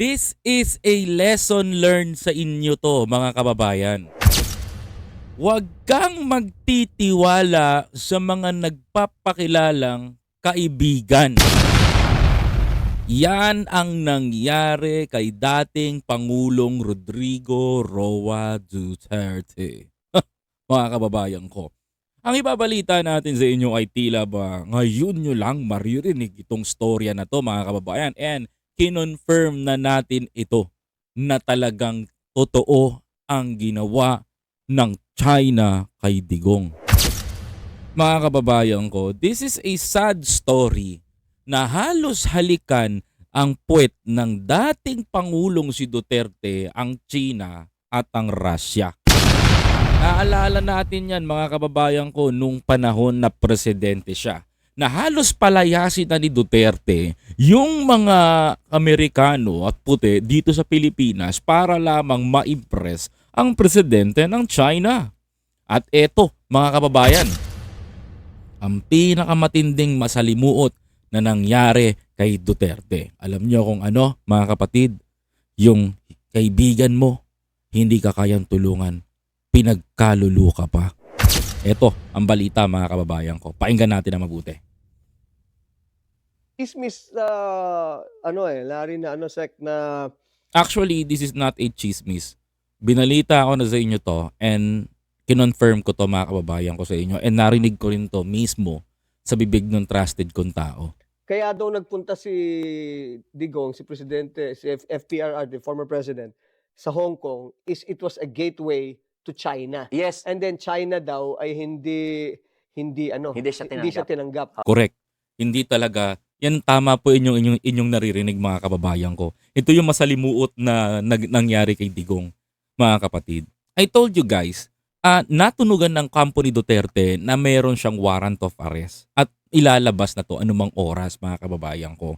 This is a lesson learned sa inyo to mga kababayan. Huwag kang magtitiwala sa mga nagpapakilalang kaibigan. Yan ang nangyari kay dating Pangulong Rodrigo Roa Duterte. mga kababayan ko. Ang ibabalita natin sa inyo ay tila ba ngayon nyo lang maririnig itong storya na to mga kababayan and kinonfirm na natin ito na talagang totoo ang ginawa ng China kay Digong. Mga kababayan ko, this is a sad story na halos halikan ang puwet ng dating Pangulong si Duterte, ang China at ang Russia. Naalala natin yan mga kababayan ko nung panahon na presidente siya na halos palayasin na ni Duterte yung mga Amerikano at puti dito sa Pilipinas para lamang ma-impress ang presidente ng China. At eto mga kababayan, ang pinakamatinding masalimuot na nangyari kay Duterte. Alam niyo kung ano mga kapatid, yung kaibigan mo, hindi ka kayang tulungan pinagkalulu ka pa. Ito ang balita mga kababayan ko. Pakinggan natin na mabuti. Chismis na ano eh, lari na ano sec na Actually, this is not a chismis. Binalita ko na sa inyo to and kinonfirm ko to mga kababayan ko sa inyo and narinig ko rin to mismo sa bibig ng trusted kong tao. kaya daw nagpunta si Digong, si presidente, si F- FPRR, the former president, sa Hong Kong is it was a gateway to China. Yes, And then China daw ay hindi hindi ano, Hindi siya hindi siya tinanggap. Correct. Hindi talaga. Yan tama po inyong, inyong, inyong naririnig mga kababayan ko. Ito yung masalimuot na nag, nangyari kay Digong, mga kapatid. I told you guys, ah natunugan ng kampo ni Duterte na mayroon siyang warrant of arrest at ilalabas na to anumang oras mga kababayan ko.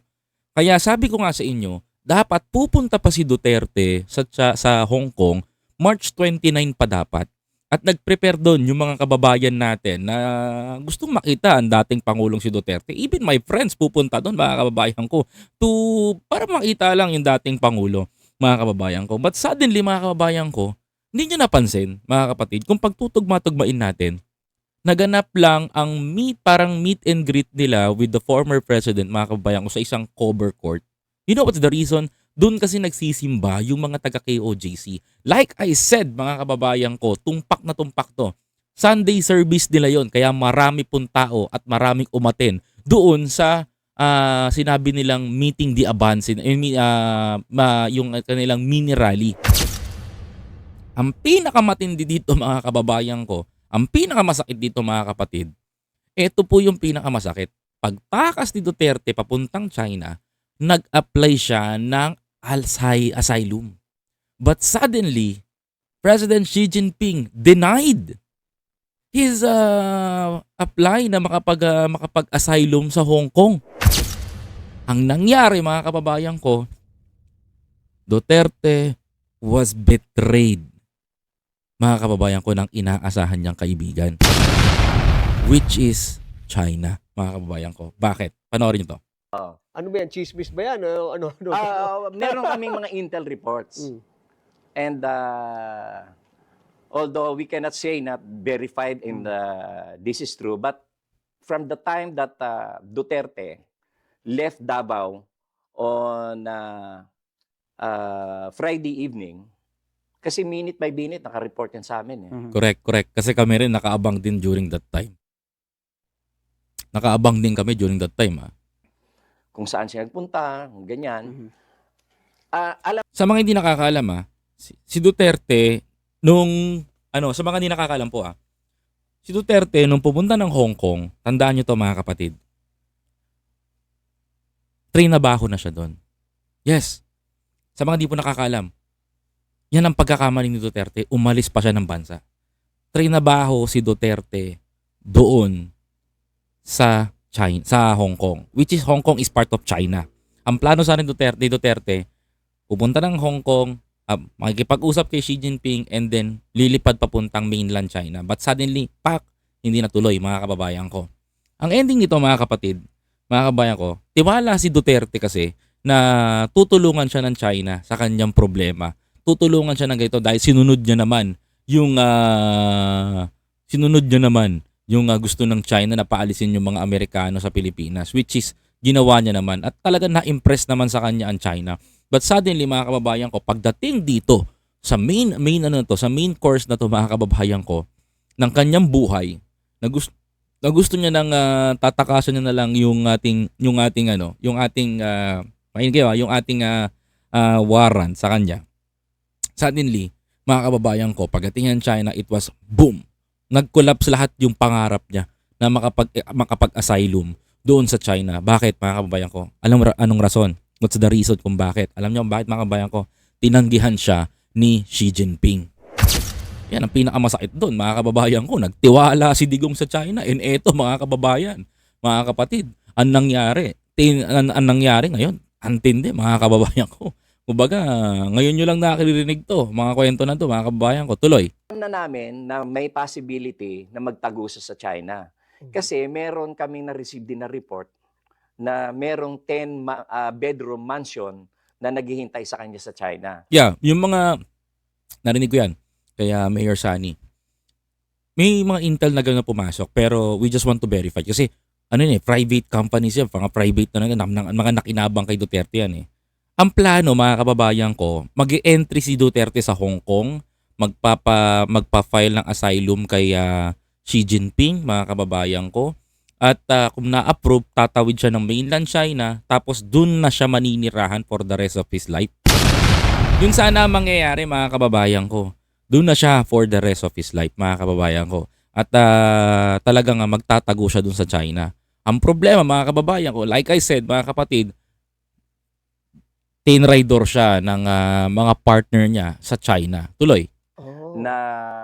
Kaya sabi ko nga sa inyo, dapat pupunta pa si Duterte sa, sa, sa Hong Kong March 29 pa dapat at nag-prepare doon yung mga kababayan natin na gustong makita ang dating Pangulong si Duterte. Even my friends pupunta doon, mga kababayan ko, to, para makita lang yung dating Pangulo, mga kababayan ko. But suddenly, mga kababayan ko, hindi nyo napansin, mga kapatid, kung pagtutugma-tugmain natin, naganap lang ang meet, parang meet and greet nila with the former president, mga kababayan ko, sa isang cover court. You know what's the reason? Doon kasi nagsisimba yung mga taga KOJC. Like I said, mga kababayan ko, tumpak na tumpak to. Sunday service nila yon kaya marami pong tao at maraming umaten doon sa ah, sinabi nilang meeting the Abansin, eh, mi- ah, yung kanilang mini rally. Ang pinakamatindi dito mga kababayan ko, ang pinakamasakit dito mga kapatid, ito po yung pinakamasakit. Pagtakas ni Duterte papuntang China, nag-apply siya ng Asylum. But suddenly, President Xi Jinping denied his uh, apply na makapag, uh, makapag-asylum sa Hong Kong. Ang nangyari mga kababayan ko, Duterte was betrayed mga kababayan ko ng inaasahan niyang kaibigan which is China mga kababayan ko. Bakit? Panoorin niyo to. Ano ba yan? Chismis ba yan? Ano, ano, ano? Ah, meron kaming mga intel reports. Mm. And uh, although we cannot say not verified in the this is true, but from the time that uh, Duterte left Davao on uh, uh, Friday evening, kasi minute by minute naka-report yan sa amin. Eh. Correct, correct. Kasi kami rin nakaabang din during that time. Nakaabang din kami during that time. Ah. Kung saan siya nagpunta, ganyan. Ah, alam Sa mga hindi nakakaalam ah, si, si Duterte nung ano, sa mga hindi nakakaalam po ah. Si Duterte nung pumunta ng Hong Kong, tandaan niyo to mga kapatid. Trinabaho na siya doon. Yes. Sa mga hindi po nakakaalam. Yan ang pagkakamali ni Duterte, umalis pa siya ng bansa. Trinabaho si Duterte doon sa China, sa Hong Kong, which is Hong Kong is part of China. Ang plano sa ni Duterte, Duterte pupunta ng Hong Kong, uh, makikipag-usap kay Xi Jinping and then lilipad papuntang mainland China. But suddenly, pak, hindi natuloy mga kababayan ko. Ang ending nito mga kapatid, mga kababayan ko, tiwala si Duterte kasi na tutulungan siya ng China sa kanyang problema. Tutulungan siya ng ganito dahil sinunod niya naman yung ah, sinunod niya naman yung ah, gusto ng China na paalisin yung mga Amerikano sa Pilipinas which is ginawa niya naman at talaga na-impress naman sa kanya ang China. But suddenly mga kababayan ko, pagdating dito sa main main ano to, sa main course na to mga kababayan ko ng kanyang buhay na gusto na gusto niya nang ah, tatakasan niya na lang yung ating yung ating ano, yung ating uh, kayo, yung ating ah, ah, warrant sa kanya. Suddenly, mga kababayan ko, pagdating ng China, it was boom. Nag-collapse lahat yung pangarap niya na makapag makapag-asylum doon sa China. Bakit mga kababayan ko? Alam ra- anong rason? What's the reason kung bakit? Alam niyo kung bakit mga kababayan ko? Tinanggihan siya ni Xi Jinping. Yan ang pinakamasakit doon, mga kababayan ko. Nagtiwala si Digong sa China. And eto, mga kababayan, mga kapatid, ang nangyari, tin, ang, ang nangyari ngayon, antindi, mga kababayan ko. Kumbaga, ngayon nyo lang nakakirinig to, mga kwento na to, mga kababayan ko. Tuloy. Na namin na may possibility na magtago siya sa China. Kasi meron kaming na-receive din na report na merong 10 ma- ah, bedroom mansion na naghihintay sa kanya sa China. Yeah, yung mga, narinig ko yan, kaya Mayor Sani. May mga intel na gano'n pumasok, pero we just want to verify. Kasi, ano yun eh, private companies yan, mga private na, na, na mga nakinabang kay Duterte yan eh. Ang plano, mga kababayan ko, mag entry si Duterte sa Hong Kong, magpapa, magpa-file ng asylum kay ah, Xi Jinping, mga kababayan ko. At ah, kung na-approve, tatawid siya ng mainland China, tapos dun na siya maninirahan for the rest of his life. Yun sana ang mangyayari, mga kababayan ko. Doon na siya for the rest of his life, mga kababayan ko. At ah, talagang ah, magtatago siya dun sa China. Ang problema, mga kababayan ko, like I said, mga kapatid, tinraidor siya ng ah, mga partner niya sa China. Tuloy. Na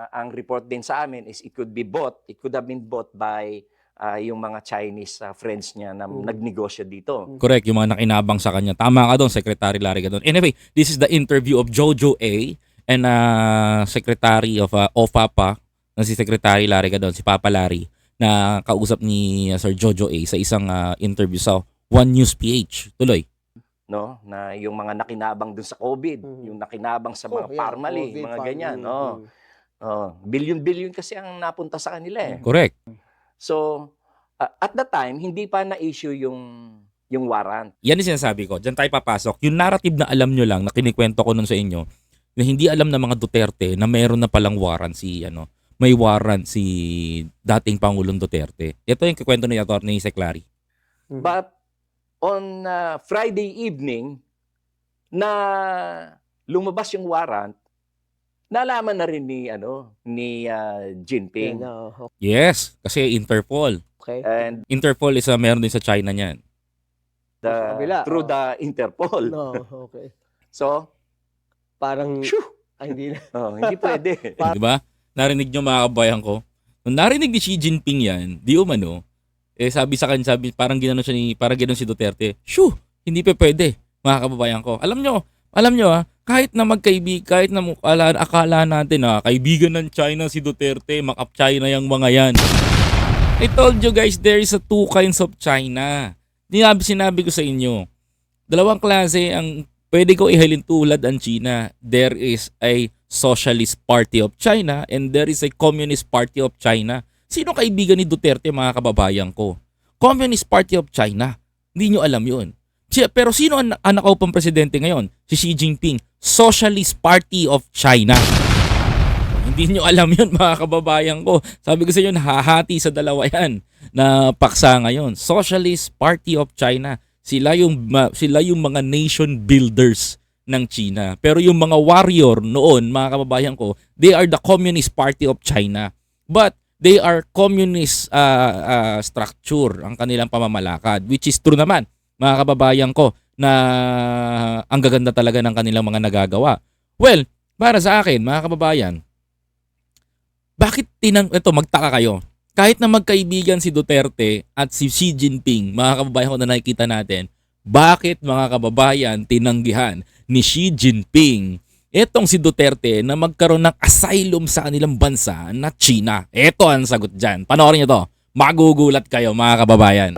ang report din sa amin is it could be bought, it could have been bought by ah, yung mga Chinese ah, friends niya na Mm. nagnegosyo dito. Correct, yung mga nakinabang sa kanya. Tama ka doon, Secretary Larry ka doon. Anyway, this is the interview of Jojo A and uh, Secretary of uh, OFAPA na si Secretary Larry ka doon, si Papa Larry, na kausap ni uh, Sir Jojo A sa isang uh, interview sa One News PH. Tuloy. No na yung mga nakinabang dun sa COVID, Mhm. yung nakinabang sa mga Oh, yeah, Parmalee, COVID, mga farm- ganyan, mm, oh. mm. Oh, billion-billion kasi ang napunta sa kanila eh. Correct. So, uh, at the time hindi pa na-issue yung yung warrant. Yan yung sinasabi ko. Diyan tayo papasok. Yung narrative na alam nyo lang, na kinikwento ko nun sa inyo, na hindi alam ng mga Duterte na meron na palang warrant si, ano, may warrant si dating Pangulong Duterte. Ito yung kikwento ni Atty. Seclari. Mhm. But on uh, Friday evening na lumabas yung warrant, nalaman na rin ni ano ni uh, Jinping. Oh, Yes, kasi Interpol. okay. And Interpol is uh, meron din sa China niyan. the, kabila, through oh. the Interpol. No, okay. So, Parang, shoo, ay, hindi na. oh, hindi pwede. Di ba? Narinig nyo mga kabayan ko. Nung narinig ni Xi Jinping yan, di umano, eh sabi sa kanya, sabi, parang ginanon siya ni, parang ginanon si Duterte, shoo, hindi pa pwede, mga kababayan ko. Alam nyo, alam nyo ah, kahit na magkaibig, kahit na akala, akala natin ah, kaibigan ng China si Duterte, makap China yung mga yan. I told you guys, there is a two kinds of China. Sinabi, sinabi ko sa inyo, dalawang klase ang pwede ko ihalin tulad ang China. There is a Socialist Party of China and there is a Communist Party of China. Sino kaibigan ni Duterte mga kababayan ko? Communist Party of China. Hindi nyo alam yun. Pero sino ang pang presidente ngayon? Si Xi Jinping. Socialist Party of China. Hindi nyo alam yun mga kababayan ko. Sabi ko sa inyo, hahati sa dalawa yan na paksa ngayon. Socialist Party of China. Sila yung sila yung mga nation builders ng China. Pero yung mga warrior noon, mga kababayan ko, they are the Communist Party of China. But they are communist uh, uh, structure ang kanilang pamamalakad which is true naman mga kababayan ko na ang gaganda talaga ng kanilang mga nagagawa. Well, para sa akin mga kababayan, bakit tinang ito magtaka kayo? Kahit na magkaibigan si Duterte at si Xi Jinping, mga kababayan ko na nakikita natin, bakit mga kababayan tinanggihan ni Xi Jinping itong si Duterte na magkaroon ng asylum sa kanilang bansa na China? Ito ang sagot dyan. Panoorin nyo to. Magugulat kayo mga kababayan.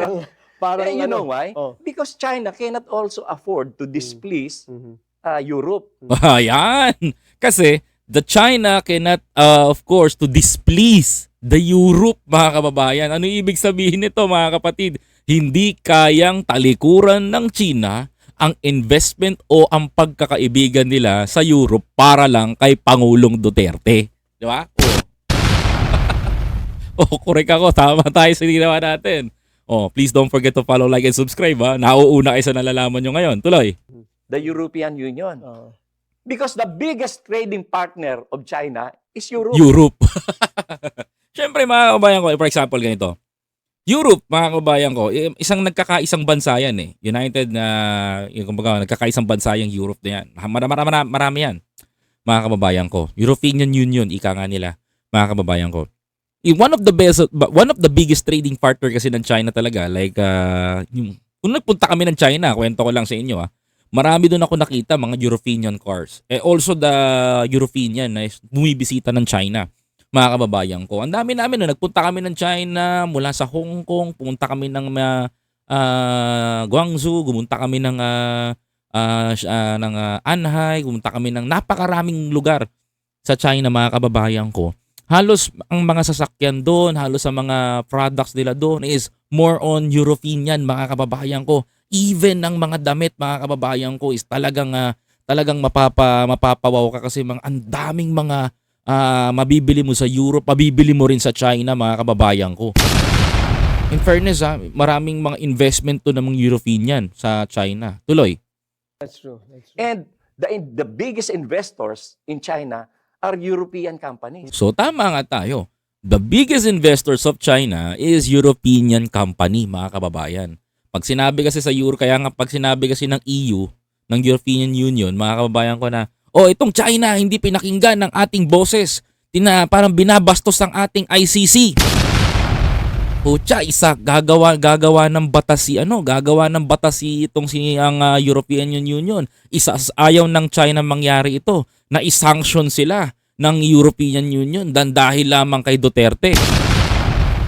Parang Eh, you ano, know why? Oh. Because China cannot also afford to displease Mhm. uh, Europe. Ayan. Kasi the China cannot, uh, of course, to displease the Europe, mga kababayan. Ano ibig sabihin nito, mga kapatid? Hindi kayang talikuran ng China ang investment o ang pagkakaibigan nila sa Europe para lang kay Pangulong Duterte. Di ba? Oh. oh, correct ako. Tama tayo sa ginawa natin. Oh, please don't forget to follow, like, and subscribe ha. Nauuna kayo sa nalalaman nyo ngayon. Tuloy. The European Union. Oh. Because the biggest trading partner of China is Europe. Europe. Siyempre mga kababayan ko, for example ganito. Europe, mga kababayan ko, eh, isang nagkakaisang bansa yan eh. United na, yung kumbaga, nagkakaisang bansa yung Europe na yan. Marami, marami, marami yan. Mga kababayan ko. European Union, ika nga nila. Mga kababayan ko. Eh, One of the best, one of the biggest trading partner kasi ng China talaga, like, uh, yung, kung nagpunta kami ng China, kwento ko lang sa inyo ah, marami doon ako nakita mga European cars. Eh, also the European na is bumibisita ng China mga kababayan ko. Ang dami namin no, nagpunta kami ng China, mula sa Hong Kong, pumunta kami ng uh, ah, Guangzhou, gumunta kami ng ah, sh- ah, ng ah, Anhai, gumunta kami ng napakaraming lugar sa China mga kababayan ko. Halos ang mga sasakyan doon, halos ang mga products nila doon is more on European mga kababayan ko. Even ang mga damit mga kababayan ko is talagang ah, talagang mapapa mapapawaw ka kasi mga ang daming mga ah, mabibili mo sa Europe, mabibili mo rin sa China mga kababayan ko. In fairness ha, maraming mga investment to ng mga European sa China. Tuloy. That's true. That's true. And the, the biggest investors in China are European companies. So tama nga tayo. The biggest investors of China is European company, mga kababayan. Pag sinabi kasi sa Euro, kaya nga pag sinabi kasi ng EU, ng European Union, mga kababayan ko na, oh, itong China hindi pinakinggan ng ating boses. Tina, parang binabastos ang ating ICC. Pucha, isa gagawa gagawa ng batas si ano, gagawa ng batas si itong si ang ah, European Union. Isa ayaw ng China mangyari ito na isanction sila ng European Union dan dahil lamang kay Duterte.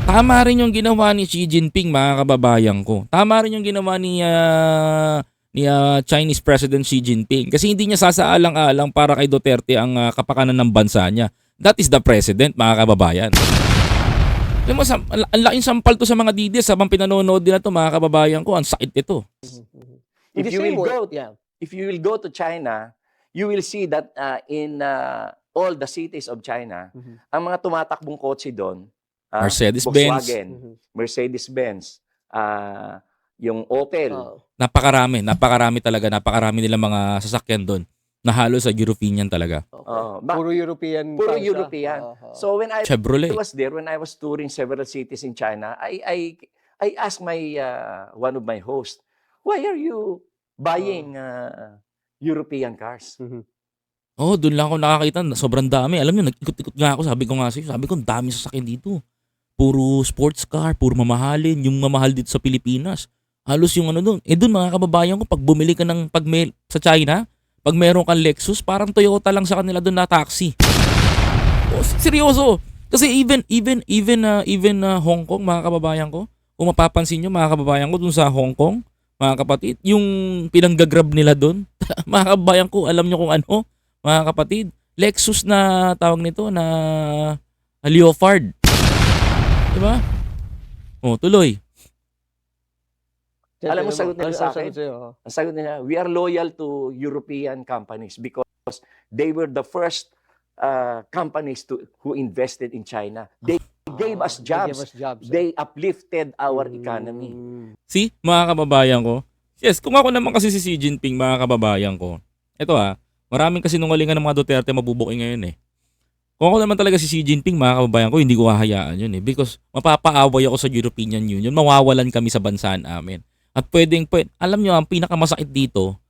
Tama rin yung ginawa ni Xi Jinping mga kababayan ko. Tama rin yung ginawa ni ah, ni ah, Chinese President Xi Jinping kasi hindi niya sasaalang-alang para kay Duterte ang ah, kapakanan ng bansa niya. That is the president mga kababayan. Alam mo, ang laking sampal to sa mga DDS habang pinanonood nila to mga kababayan ko. Ang sakit nito. If you will go, yeah. if you will go to China, you will see that uh, in uh, all the cities of China, Mhm. ang mga tumatakbong kotse doon, ah, Mercedes-Benz. Volkswagen, Mhm. Mercedes-Benz, ah, yung Opel, Oh. Napakarami, napakarami talaga, napakarami nila mga sasakyan doon na halos sa European talaga. Okay. Oh, ba- Puro European. puro cars, ah. European. Oo. So when I Chevrolet. was there, when I was touring several cities in China, I I I asked my uh, one of my hosts, why are you buying uh, European cars? Mhm. Oh, doon lang ako nakakita. na Sobrang dami. Alam niyo, nag-ikot-ikot nga ako. Sabi ko nga sa'yo, sabi ko, dami sasakyan dito. Puro sports car, puro mamahalin. Yung mamahal dito sa Pilipinas. Halos yung ano doon. Eh doon mga kababayan ko, pag bumili ka ng pag may, sa China, pag meron kang Lexus, parang Toyota lang sa kanila doon na taxi. Oh, seryoso. Kasi even even even uh, even uh, Hong Kong mga kababayan ko, kung mapapansin niyo mga kababayan ko doon sa Hong Kong, mga kapatid, yung pinanggagrab nila doon, mga kababayan ko, alam niyo kung ano, mga kapatid, Lexus na tawag nito na Leopard. 'Di ba? Oh, tuloy. Alam mo, sagot nila Ano- sa ano sagot akin? oh? Ang sagot nila, we are loyal to European companies because they were the first uh, companies to who invested in China. They gave us Ah, They gave jobs. us jobs. They uplifted our economy. Mm. See, mga kababayan ko. Yes, kung ako naman kasi si Xi Jinping, mga kababayan ko. Ito ah, maraming kasi nungalingan ng mga Duterte mabubuking ngayon eh. Kung ako naman talaga si Xi Jinping, mga kababayan ko, hindi ko hahayaan yun eh. Because mapapaaway ako sa European Union, mawawalan kami sa bansa namin. At pwedeng, pwede, alam nyo, ang pinakamasakit dito,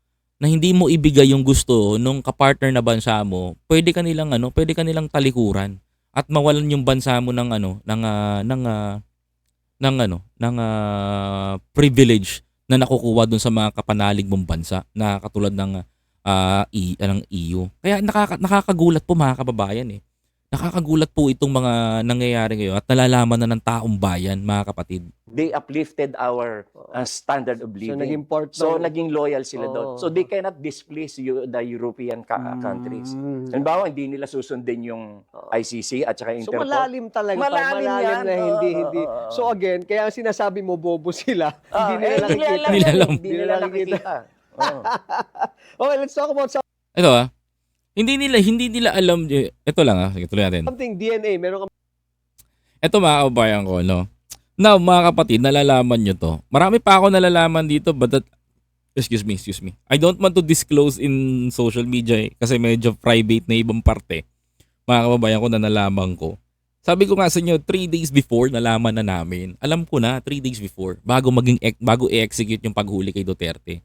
na hindi mo ibigay yung gusto nung kapartner na bansa mo, pwede ka nilang ano, pwede ka nilang talikuran at mawalan yung bansa mo ng ano, ng ah, ng ah, ng ano, ng ah, privilege na nakukuha dun sa mga kapanalig mong bansa na katulad ng ah, i, ng EU. Kaya nakaka, nakakagulat po mga kababayan eh. Nakakagulat po itong mga nangyayari ngayon at nalalaman na ng taong bayan, mga kapatid. They uplifted our uh, standard of So, living. naging part So, ng- naging loyal sila doon. Oo. So, they cannot displease you, the European ka- countries. Mm. Halimbawa, hindi nila susundin yung. ICC at saka So Interpol. malalim talaga. pa, Malalim malalim yan. na hindi, Oo, hindi. oo. So again, kaya ang sinasabi mo bobo sila, Ah, hindi nila eh, nakikita. alam Hindi nila nakikita. Oo. okay, let's talk about Ito ah, hindi nila hindi nila alam ito lang ah, tuloy natin. something DNA. Meron ka Ito mga kababayan ko, no. Now, mga kapatid, nalalaman nyo to. Marami pa ako nalalaman dito, but that, excuse me, excuse me. I don't want to disclose in social media eh, kasi medyo private na ibang parte. Mga kababayan ko na nalaman ko. Sabi ko nga sa inyo, 3 days before nalaman na namin. Alam ko na, 3 days before, bago maging bago i-execute yung paghuli kay Duterte.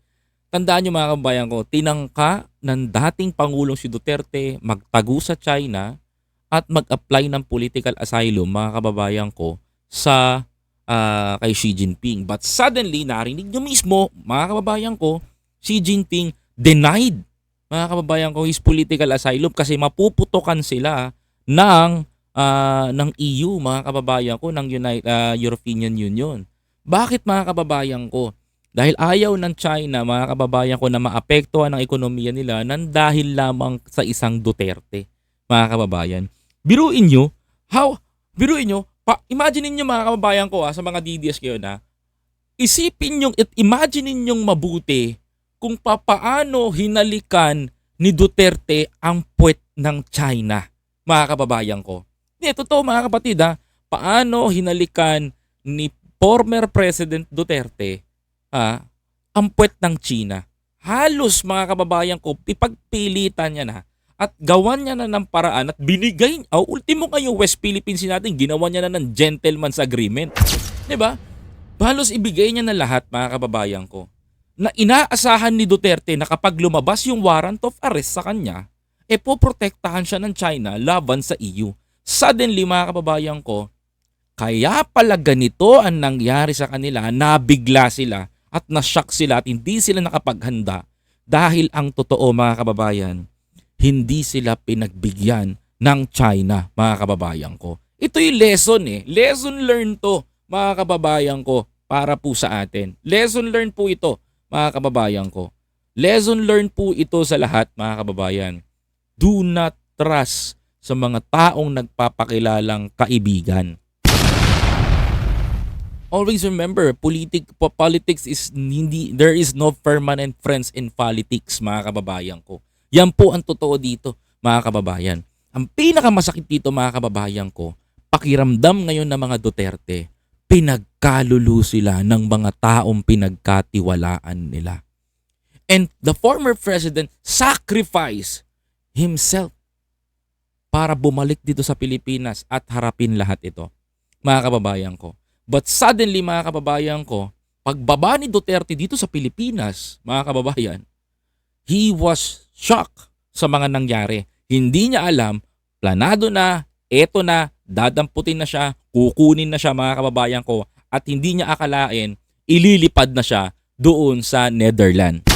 Tandaan nyo mga kababayan ko, tinangka ng dating Pangulong si Duterte magtago sa China at mag-apply ng political asylum mga kababayan ko sa ah, kay Xi Jinping. But suddenly, narinig nyo mismo, mga kababayan ko, Xi Jinping denied mga kababayan ko his political asylum kasi mapuputokan sila ng ah, ng EU mga kababayan ko ng United European Union. Bakit mga kababayan ko? Dahil ayaw ng China mga kababayan ko na maapektuhan ang ekonomiya nila nang dahil lamang sa isang Duterte mga kababayan. Biruin nyo, how, biruin nyo, pa, imagine nyo mga kababayan ko ha, sa mga DDS kayo na, isipin nyo, at imagine nyong mabuti kung papaano hinalikan ni Duterte ang puwet ng China, mga kababayan ko. Hindi, totoo mga kapatid ha, paano hinalikan ni former President Duterte ha, ang puwet ng China. Halos mga kababayan ko, ipagpilitan niya na at gawan niya na ng paraan at binigay, oh, ultimo kayo West Philippines natin, ginawa niya na ng gentleman's agreement. ba? Halos ibigay niya na lahat mga kababayan ko na inaasahan ni Duterte na kapag lumabas yung warrant of arrest sa kanya, e poprotektahan siya ng China laban sa EU. Suddenly mga kababayan ko, kaya pala ganito ang nangyari sa kanila, nabigla sila at nashock sila at hindi sila nakapaghanda dahil ang totoo mga kababayan, hindi sila pinagbigyan ng China, mga kababayan ko. Ito yung lesson eh. Lesson learned to, mga kababayan ko, para po sa atin. Lesson learned po ito, mga kababayan ko. Lesson learned po ito sa lahat, mga kababayan. Do not trust sa mga taong nagpapakilalang kaibigan. Always remember, politic, po- politics is hindi, there is no permanent friends in politics, mga kababayan ko. Yan po ang totoo dito, mga kababayan. Ang pinakamasakit dito, mga kababayan ko, pakiramdam ngayon ng mga Duterte, pinagkalulu sila ng mga taong pinagkatiwalaan nila. And the former president sacrificed himself para bumalik dito sa Pilipinas at harapin lahat ito, mga kababayan ko. But suddenly, mga kababayan ko, pagbaba ni Duterte dito sa Pilipinas, mga kababayan, he was shocked sa mga nangyari. Hindi niya alam, planado na, eto na, dadamputin na siya, kukunin na siya mga kababayan ko at hindi niya akalain, ililipad na siya doon sa Netherlands.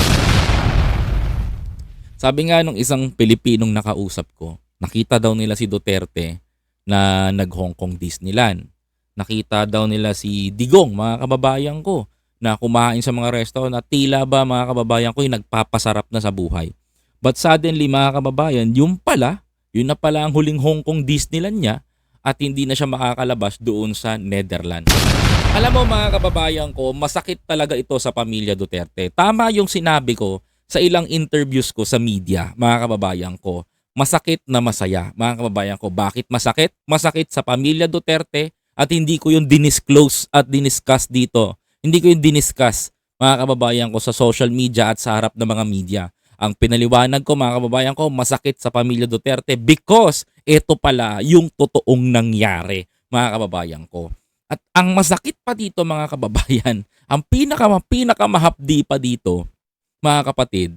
Sabi nga nung isang Pilipinong nakausap ko, nakita daw nila si Duterte na nag-Hong Kong Disneyland. Nakita daw nila si Digong, mga kababayan ko, na kumain sa mga restaurant at tila ba mga kababayan ko yung nagpapasarap na sa buhay. But suddenly mga kababayan, yung pala, yun na pala ang huling Hong Kong Disneyland niya at hindi na siya makakalabas doon sa Netherlands. Alam mo mga kababayan ko, masakit talaga ito sa pamilya Duterte. Tama yung sinabi ko sa ilang interviews ko sa media, mga kababayan ko. Masakit na masaya, mga kababayan ko. Bakit masakit? Masakit sa pamilya Duterte at hindi ko yung dinisclose at diniscuss dito. Hindi ko yung diniscuss, mga kababayan ko, sa social media at sa harap ng mga media. Ang pinaliwanag ko, mga kababayan ko, masakit sa pamilya Duterte because ito pala yung totoong nangyari, mga kababayan ko. At ang masakit pa dito, mga kababayan, ang pinaka, pinakamahapdi pa dito, mga kapatid,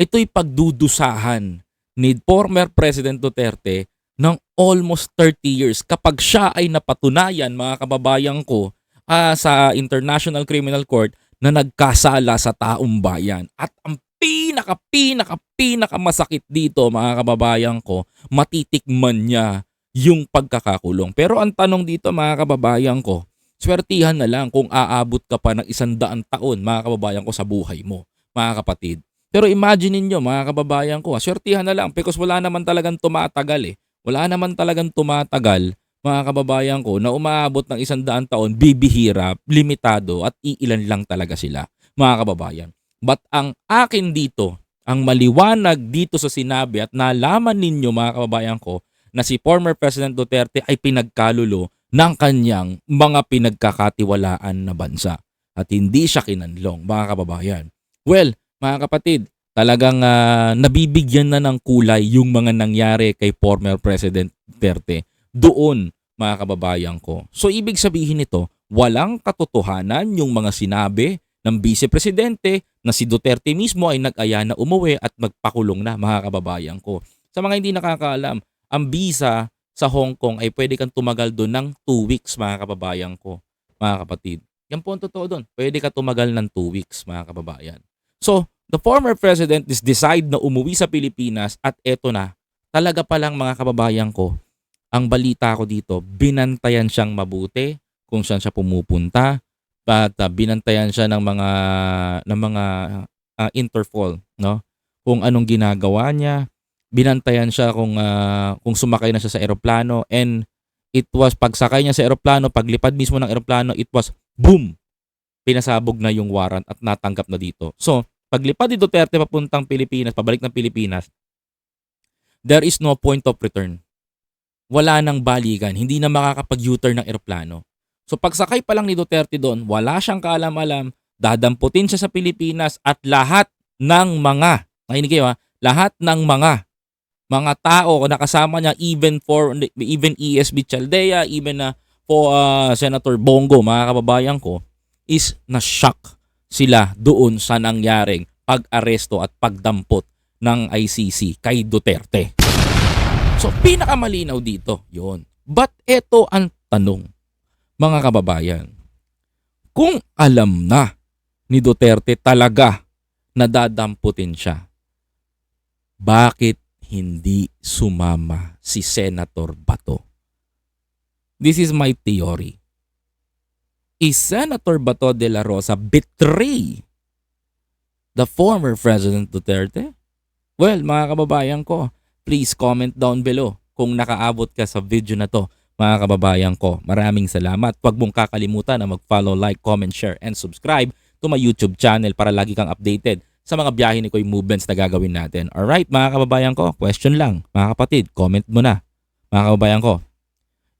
ito'y pagdudusahan ni former President Duterte ng almost 30 years kapag siya ay napatunayan mga kababayan ko ah, sa International Criminal Court na nagkasala sa taong bayan. At ang pinaka pinaka pinaka masakit dito mga kababayan ko, matitikman niya yung pagkakakulong. Pero ang tanong dito mga kababayan ko, swertihan na lang kung aabot ka pa ng isang daan taon mga kababayan ko sa buhay mo, mga kapatid. Pero imagine niyo mga kababayan ko, swertihan na lang because wala naman talagang tumatagal eh. Wala naman talagang tumatagal mga kababayan ko na umaabot ng isang daan taon, bibihira, limitado at iilan lang talaga sila mga kababayan. But ang akin dito, ang maliwanag dito sa sinabi at nalaman ninyo mga kababayan ko na si former President Duterte ay pinagkalulo ng kanyang mga pinagkakatiwalaan na bansa at hindi siya kinanlong mga kababayan. Well, mga kapatid, talagang ah, nabibigyan na ng kulay yung mga nangyari kay former President Duterte doon mga kababayan ko. So ibig sabihin nito, walang katotohanan yung mga sinabi ng Vice Presidente na si Duterte mismo ay nag-aya na umuwi at magpakulong na mga kababayan ko. Sa mga hindi nakakaalam, ang visa sa Hong Kong ay pwede kang tumagal doon ng 2 weeks mga kababayan ko, mga kapatid. Yan po ang totoo doon. Pwede ka tumagal ng 2 weeks mga kababayan. So, the former president is decide na umuwi sa Pilipinas at eto na, talaga palang mga kababayan ko, ang balita ko dito, binantayan siyang mabuti kung saan siya pumupunta at ah, binantayan siya ng mga ng mga ah, Interpol, no? Kung anong ginagawa niya, binantayan siya kung ah, kung sumakay na siya sa eroplano and it was pagsakay niya sa eroplano, paglipad mismo ng eroplano, it was boom. Pinasabog na yung warrant at natanggap na dito. So, paglipad ni Duterte papuntang Pilipinas, pabalik ng Pilipinas, there is no point of return. Wala nang balikan, hindi na makakapag-U-turn ng eroplano. So pagsakay pa lang ni Duterte doon, wala siyang kaalam-alam, dadamputin siya sa Pilipinas at lahat ng mga, nakinig kayo ha, lahat ng mga mga tao na kasama niya even for even ESB Chaldea, even na for uh, Senator Bongo, mga kababayan ko, is na-shock sila doon sa nangyaring pag-aresto at pagdampot ng ICC kay Duterte. So pinakamalinaw dito, yon. But eto ang tanong, mga kababayan. Kung alam na ni Duterte talaga na dadamputin siya, bakit hindi sumama si Senator Bato? This is my theory. Is Senator Bato de la Rosa betray the former President Duterte? Well, mga kababayan ko, please comment down below kung nakaabot ka sa video na to mga kababayan ko. Maraming salamat. Huwag mong kakalimutan na mag-follow, like, comment, share, and subscribe to my YouTube channel para lagi kang updated sa mga biyahe ni Koy movements na gagawin natin. Alright, mga kababayan ko, question lang. Mga kapatid, comment mo na. Mga kababayan ko,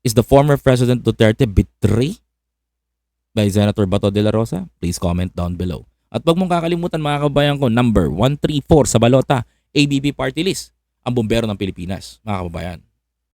is the former President Duterte betray by Senator Bato de la Rosa? Please comment down below. At huwag mong kakalimutan mga kababayan ko, number 134 sa balota, ABB Party List, ang bombero ng Pilipinas, mga kababayan.